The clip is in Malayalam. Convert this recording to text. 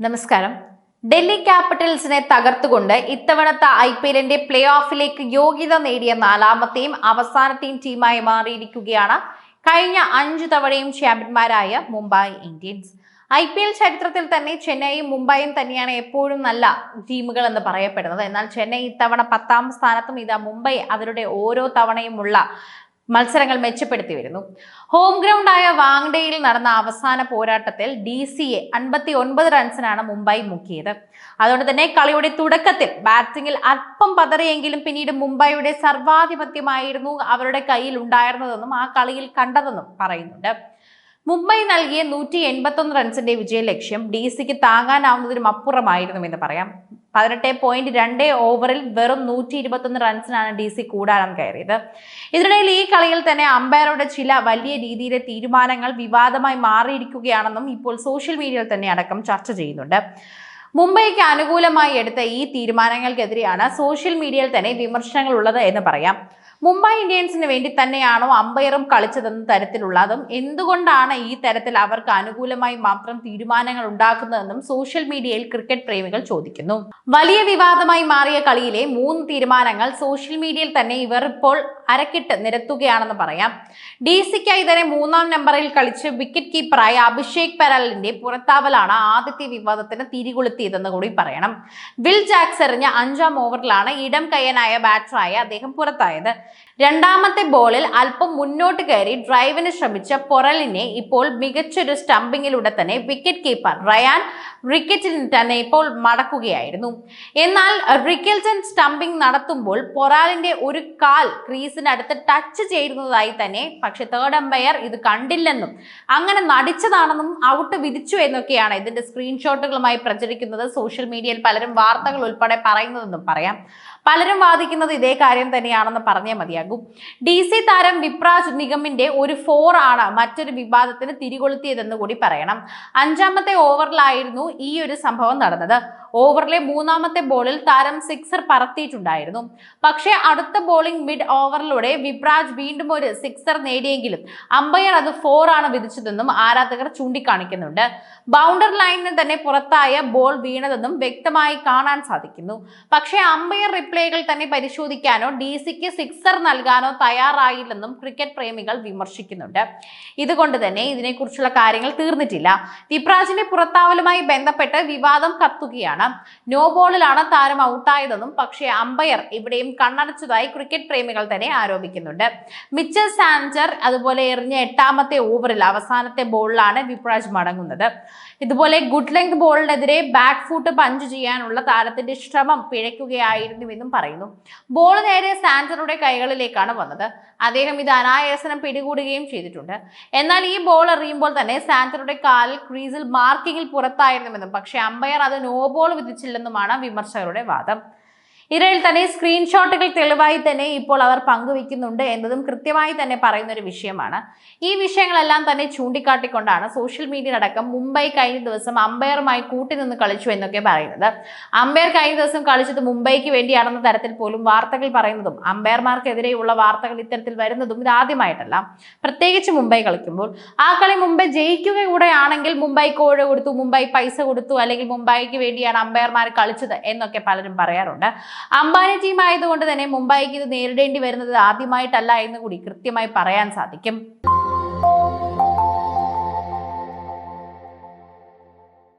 നമസ്കാരം. ഡൽഹി ക്യാപിറ്റൽസിനെ തകർത്തുകൊണ്ട് ഇത്തവണത്തെ ഐ പി എല്ലിന്റെ പ്ലേ ഓഫിലേക്ക് യോഗ്യത നേടിയ നാലാമത്തെയും അവസാനത്തെയും ടീമായി മാറിയിരിക്കുകയാണ് കഴിഞ്ഞ അഞ്ചു തവണയും ചാമ്പ്യന്മാരായ Mumbai Indians. I P L ചരിത്രത്തിൽ തന്നെ ചെന്നൈയും മുംബൈയും തന്നെയാണ് എപ്പോഴും നല്ല ടീമുകൾ എന്ന് പറയപ്പെടുന്നത്. എന്നാൽ ചെന്നൈ ഇത്തവണ പത്താം സ്ഥാനത്തും ഇതാ മുംബൈ അവരുടെ ഓരോ തവണയുമുള്ള മത്സരങ്ങൾ മെച്ചപ്പെടുത്തി വരുന്നു ഹോം ഗ്രൗണ്ടായ വാങ്ഡയിൽ നടന്ന അവസാന പോരാട്ടത്തിൽ ഡി സി എ അൻപത്തി ഒൻപത് റൺസിനാണ് മുംബൈ മുക്കിയത്. അതുകൊണ്ട് തന്നെ കളിയുടെ തുടക്കത്തിൽ ബാറ്റിംഗിൽ അല്പം പതറിയെങ്കിലും പിന്നീട് മുംബൈയുടെ സർവാധിപത്യമായിരുന്നു അവരുടെ കയ്യിൽ ഉണ്ടായിരുന്നതെന്നും ആ കളിയിൽ കണ്ടതെന്നും പറയുന്നുണ്ട്. മുംബൈ നൽകിയ നൂറ്റി എൺപത്തൊന്ന് റൺസിന്റെ വിജയ ലക്ഷ്യം ഡി സിക്ക് താങ്ങാനാവുന്നതിനും അപ്പുറമായിരുന്നു എന്ന് പറയാം. പതിനെട്ട് പോയിന്റ് രണ്ട് ഓവറിൽ വെറും നൂറ്റി ഇരുപത്തൊന്ന് റൺസിനാണ് ഡി സി കൂടാരം കയറിയത്. ഇതിനിടയിൽ ഈ കളിയിൽ തന്നെ അമ്പയറുടെ ചില വലിയ രീതിയിലെ തീരുമാനങ്ങൾ വിവാദമായി മാറിയിരിക്കുകയാണെന്നും ഇപ്പോൾ സോഷ്യൽ മീഡിയയിൽ തന്നെ അടക്കം ചർച്ച ചെയ്യുന്നുണ്ട്. മുംബൈക്ക് അനുകൂലമായി എടുത്ത ഈ തീരുമാനങ്ങൾക്കെതിരെയാണ് സോഷ്യൽ മീഡിയയിൽ തന്നെ വിമർശനങ്ങൾ ഉള്ളത് എന്ന് പറയാം. മുംബൈ ഇന്ത്യൻസിന് വേണ്ടി തന്നെയാണോ അമ്പയറും കളിച്ചതെന്ന തരത്തിലുള്ളതും എന്തുകൊണ്ടാണ് ഈ തരത്തിൽ അവർക്ക് അനുകൂലമായി മാത്രം തീരുമാനങ്ങൾ ഉണ്ടാക്കുന്നതെന്നും സോഷ്യൽ മീഡിയയിൽ ക്രിക്കറ്റ് പ്രേമികൾ ചോദിക്കുന്നു. വലിയ വിവാദമായി മാറിയ കളിയിലെ മൂന്ന് തീരുമാനങ്ങൾ സോഷ്യൽ മീഡിയയിൽ തന്നെ ഇവർ ഇപ്പോൾ അരക്കിട്ട് നിരത്തുകയാണെന്ന് പറയാം. ഡി സിക്കായി തന്നെ മൂന്നാം നമ്പറിൽ കളിച്ച് വിക്കറ്റ് കീപ്പറായ അഭിഷേക് പെരലിന്റെ പുറത്താവലാണ് ആദ്യത്തെ വിവാദത്തിന് തിരികൊളുത്തിയതെന്ന് കൂടി പറയണം. വിൽ ജാക്സ് എറിഞ്ഞ അഞ്ചാം ഓവറിലാണ് ഇടം കയ്യനായ ബാറ്ററായ അദ്ദേഹം പുറത്തായത്. രണ്ടാമത്തെ ബോളിൽ അല്പം മുന്നോട്ട് കയറി ഡ്രൈവിന് ശ്രമിച്ച പൊറലിനെ ഇപ്പോൾ മികച്ചൊരു സ്റ്റംപിങ്ങിലൂടെ തന്നെ വിക്കറ്റ് കീപ്പർ റയാൻ റിക്കറ്റിൽ തന്നെ ഇപ്പോൾ മടക്കുകയായിരുന്നു. എന്നാൽ റിക്കൽസൺ സ്റ്റംപിംഗ് നടത്തുമ്പോൾ പൊറാലിന്റെ ഒരു കാൽ ക്രീസിനടുത്ത് ടച്ച് ചെയ്യുന്നതായി തന്നെ പക്ഷെ തേർഡ് അമ്പയർ ഇത് കണ്ടില്ലെന്നും അങ്ങനെ നടിച്ചതാണെന്നും ഔട്ട് വിധിച്ചു എന്നൊക്കെയാണ് ഇതിന്റെ സ്ക്രീൻഷോട്ടുകളുമായി പ്രചരിക്കുന്നത്. സോഷ്യൽ മീഡിയയിൽ പലരും വാർത്തകൾ ഉൾപ്പെടെ പറയുന്നതെന്നും പറയാം. പലരും വാദിക്കുന്നത് ഇതേ കാര്യം തന്നെയാണെന്ന് പറഞ്ഞേ മതിയാകും. ഡി സി താരം വിപ്രാജ് നിഗമിന്റെ ഒരു ഫോർ ആണ് മറ്റൊരു വിവാദത്തിന് തിരികൊളുത്തിയതെന്ന് കൂടി പറയണം. അഞ്ചാമത്തെ ഓവറിലായിരുന്നു ഈ ഒരു സംഭവം നടന്നത്. ഓവറിലെ മൂന്നാമത്തെ ബോളിൽ താരം സിക്സർ പറത്തിയിട്ടുണ്ടായിരുന്നു. പക്ഷേ അടുത്ത ബോളിംഗ് മിഡ് ഓവറിലൂടെ വിപ്രാജ് വീണ്ടും ഒരു സിക്സർ നേടിയെങ്കിലും അമ്പയർ അത് ഫോർ ആണ് വിധിച്ചതെന്നും ആരാധകർ ചൂണ്ടിക്കാണിക്കുന്നുണ്ട്. ബൗണ്ടർ ലൈനിന് തന്നെ പുറത്തായ ബോൾ വീണതെന്നും വ്യക്തമായി കാണാൻ സാധിക്കുന്നു. പക്ഷേ അമ്പയർ റിപ്ലൈകൾ തന്നെ പരിശോധിക്കാനോ ഡി സിക്ക് സിക്സർ നൽകാനോ തയ്യാറായില്ലെന്നും ക്രിക്കറ്റ് പ്രേമികൾ വിമർശിക്കുന്നുണ്ട്. ഇതുകൊണ്ട് തന്നെ ഇതിനെക്കുറിച്ചുള്ള കാര്യങ്ങൾ തീർന്നിട്ടില്ല. വിപ്രാജിന്റെ പുറത്താവലുമായി ബന്ധപ്പെട്ട് വിവാദം കത്തുകയാണ് നോ ബോളിലാണ് താരം ഔട്ടായതെന്നും പക്ഷേ അമ്പയർ ഇവിടെയും കണ്ണടച്ചതായി ക്രിക്കറ്റ് പ്രേമികൾ തന്നെ ആരോപിക്കുന്നുണ്ട്. മിച്ചൽ സാൻജർ അതുപോലെ എറിഞ്ഞ എട്ടാമത്തെ ഓവറിൽ അവസാനത്തെ ബോളിലാണ് വിപ്രാജ് മടങ്ങുന്നത്. ഇതുപോലെ ഗുഡ് ലെങ്ത് ബോളിനെതിരെ ബാക്ക് ഫൂട്ട് പഞ്ച് ചെയ്യാനുള്ള താരത്തിന്റെ ശ്രമം പിഴയ്ക്കുകയായിരുന്നു എന്നും പറയുന്നു. ബോൾ നേരെ സാൻസറുടെ കൈകളിലേക്കാണ് വന്നത്. അദ്ദേഹം ഇത് അനായാസനം പിടികൂടുകയും ചെയ്തിട്ടുണ്ട്. എന്നാൽ ഈ ബോൾ എറിയുമ്പോൾ തന്നെ സാൻസറുടെ കാലിൽ ക്രീസിൽ മാർക്കിങ്ങിൽ പുറത്തായിരുന്നുവെന്നും പക്ഷേ അമ്പയർ അത് നോ ബോൾ വിധിച്ചില്ലെന്നുമാണ് വിമർശകരുടെ വാദം. ഇരയിൽ തന്നെ സ്ക്രീൻഷോട്ടുകൾ തെളിവായി തന്നെ ഇപ്പോൾ അവർ പങ്കുവെക്കുന്നുണ്ട് എന്നതും കൃത്യമായി തന്നെ പറയുന്ന ഒരു വിഷയമാണ്. ഈ വിഷയങ്ങളെല്ലാം തന്നെ ചൂണ്ടിക്കാട്ടിക്കൊണ്ടാണ് സോഷ്യൽ മീഡിയ മീഡിയയിലടക്കം മുംബൈ കഴിഞ്ഞ ദിവസം അമ്പയറുമായി കൂട്ടിനിന്ന് കളിച്ചു എന്നൊക്കെ പറയുന്നത്. അമ്പയർ കഴിഞ്ഞ ദിവസം കളിച്ചത് മുംബൈക്ക് വേണ്ടിയാണെന്ന തരത്തിൽ പോലും വാർത്തകൾ പറയുന്നതും അമ്പയർമാർക്കെതിരെയുള്ള വാർത്തകൾ ഇത്തരത്തിൽ വരുന്നതും ഇത് ആദ്യമായിട്ടല്ല. പ്രത്യേകിച്ച് മുംബൈ കളിക്കുമ്പോൾ. ആ കളി മുംബൈ ജയിക്കുക കൂടെ ആണെങ്കിൽ മുംബൈ കോഴ കൊടുത്തു മുംബൈ പൈസ കൊടുത്തു അല്ലെങ്കിൽ മുംബൈക്ക് വേണ്ടിയാണ് അമ്പയർമാർ കളിച്ചത് എന്നൊക്കെ പലരും പറയാറുണ്ട്. അംബാനി ടീം ആയതുകൊണ്ട് തന്നെ മുംബൈക്ക് ഇത് നേരിടേണ്ടി വരുന്നത് ആദ്യമായിട്ടല്ല എന്ന് കൂടി കൃത്യമായി പറയാൻ സാധിക്കും.